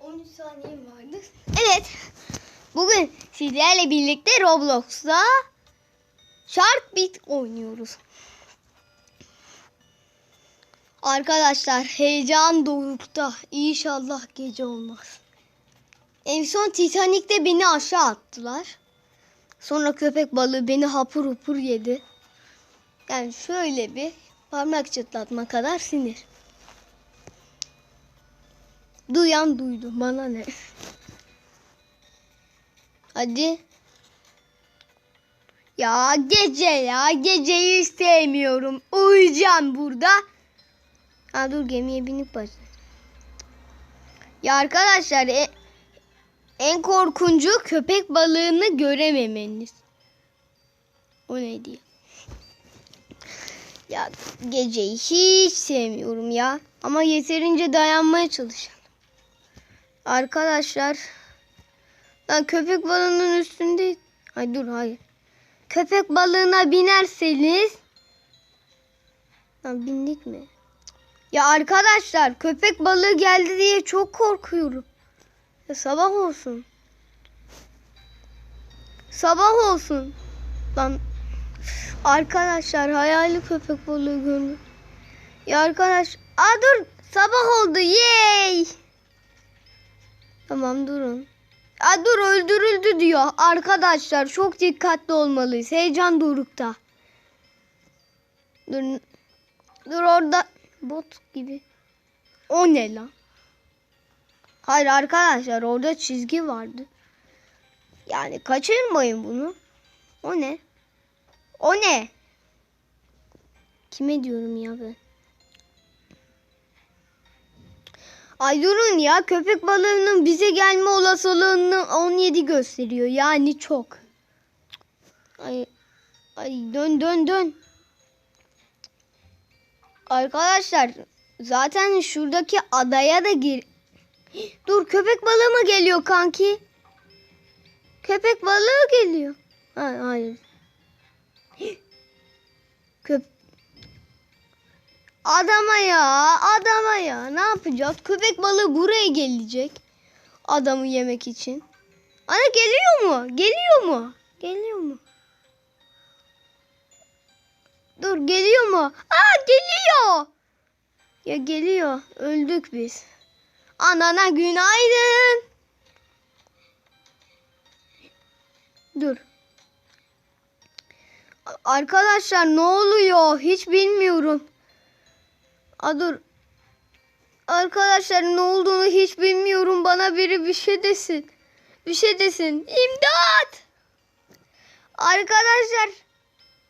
On saniyem vardı. Evet. Bugün sizlerle birlikte Roblox'ta Shark Beat oynuyoruz. Arkadaşlar heyecan dorukta. İnşallah gece olmaz. En son Titanic'te beni aşağı attılar. Sonra köpek balığı beni hapur hapur yedi. Yani şöyle bir parmak çıtlatma kadar sinir. Duyan duydu. Bana ne? Hadi. Ya gece ya. Geceyi sevmiyorum. Uyuyacağım burada. Ha dur gemiye binip başla. Ya arkadaşlar e- en korkuncu köpek balığını görememeniz. O neydi ya? Ya geceyi hiç sevmiyorum ya. Ama yeterince dayanmaya çalışalım. Arkadaşlar. Lan köpek balığının üstünde. Ay dur hayır. Köpek balığına binerseniz. Lan bindik mi? Ya arkadaşlar köpek balığı geldi diye çok korkuyorum. Ya sabah olsun. Sabah olsun. Lan arkadaşlar hayali köpek balığı gördüm. Ya arkadaş. Aa dur sabah oldu. Yay. Tamam durun. Aa dur öldürüldü diyor. Arkadaşlar çok dikkatli olmalıyız. Heyecan dorukta. Dur. Dur orada bot gibi. O ne lan? Hayır arkadaşlar orada çizgi vardı. Yani kaçırmayın bunu. O ne? O ne? Kime diyorum ya ben? Ay durun ya köpek balığının bize gelme olasılığını 17 gösteriyor. Yani çok. Ay, ay dön dön dön. Arkadaşlar zaten şuradaki adaya da gir. Dur köpek balığı mı geliyor kanki? Köpek balığı geliyor. Ha, hayır. Köp Adama ya, adama ya. Ne yapacağız? Köpek balığı buraya gelecek. Adamı yemek için. Ana geliyor mu? Geliyor mu? Geliyor mu? Dur geliyor mu? Aa geliyor. Ya geliyor. Öldük biz. Anana günaydın. Dur. Arkadaşlar ne oluyor? Hiç bilmiyorum. Aa, dur. Arkadaşlar ne olduğunu hiç bilmiyorum. Bana biri bir şey desin. Bir şey desin. İmdat! Arkadaşlar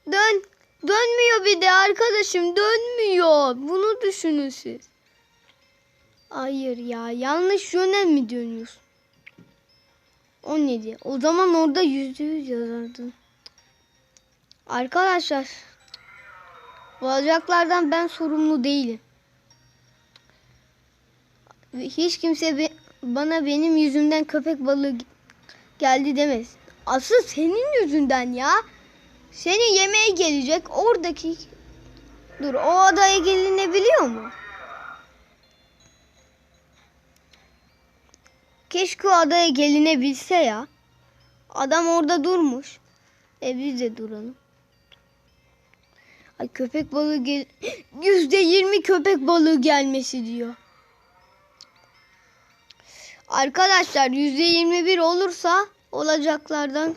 dön. Dönmüyor bir de arkadaşım. Dönmüyor. Bunu düşünün siz. Hayır ya. Yanlış yöne mi dönüyorsun? 17. O zaman orada yüzde yüz yazardın. Arkadaşlar. Olacaklardan ben sorumlu değilim. Hiç kimse be- bana benim yüzümden köpek balığı geldi demez. Asıl senin yüzünden ya. Seni yemeğe gelecek oradaki... Dur o adaya gelinebiliyor mu? Keşke o adaya gelinebilse ya. Adam orada durmuş. E biz de duralım. Ay köpek balığı gel... Yüzde yirmi köpek balığı gelmesi diyor. Arkadaşlar yüzde yirmi bir olursa olacaklardan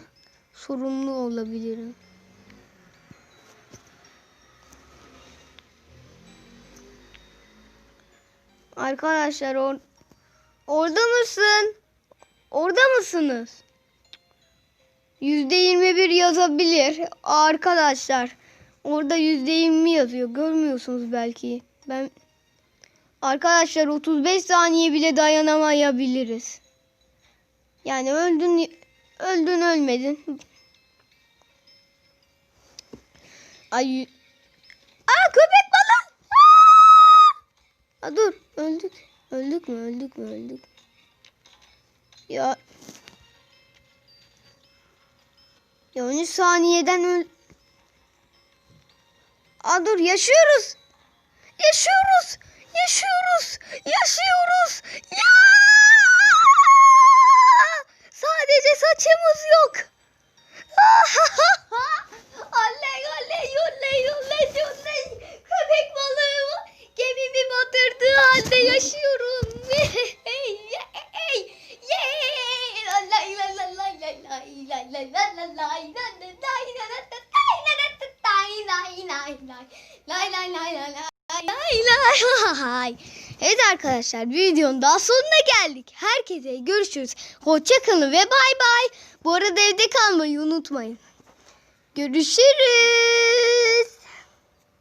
sorumlu olabilirim. Arkadaşlar or orada mısın? Orada mısınız? Yüzde yirmi bir yazabilir. Arkadaşlar orada yüzde yirmi yazıyor. Görmüyorsunuz belki. Ben Arkadaşlar 35 saniye bile dayanamayabiliriz. Yani öldün öldün ölmedin. Ay Aa köpek balığı. Aa, dur öldük. Öldük mü öldük mü öldük. Ya Ya 13 saniyeden öl... Aa dur yaşıyoruz. Yaşıyoruz. Yaşıyoruz. Yaşıyoruz. Ya! Sadece saçımız yok. oley oley oley oley oley. Köpek balığı gemimi batırdığı halde yaşıyorum. Lay lay lay lay lay lay lay lay lay lay lay Lay lay lay lay lay lay lay lay. Evet arkadaşlar videonun daha sonuna geldik. Herkese görüşürüz. Hoşçakalın ve bay bay. Bu arada evde kalmayı unutmayın. Görüşürüz.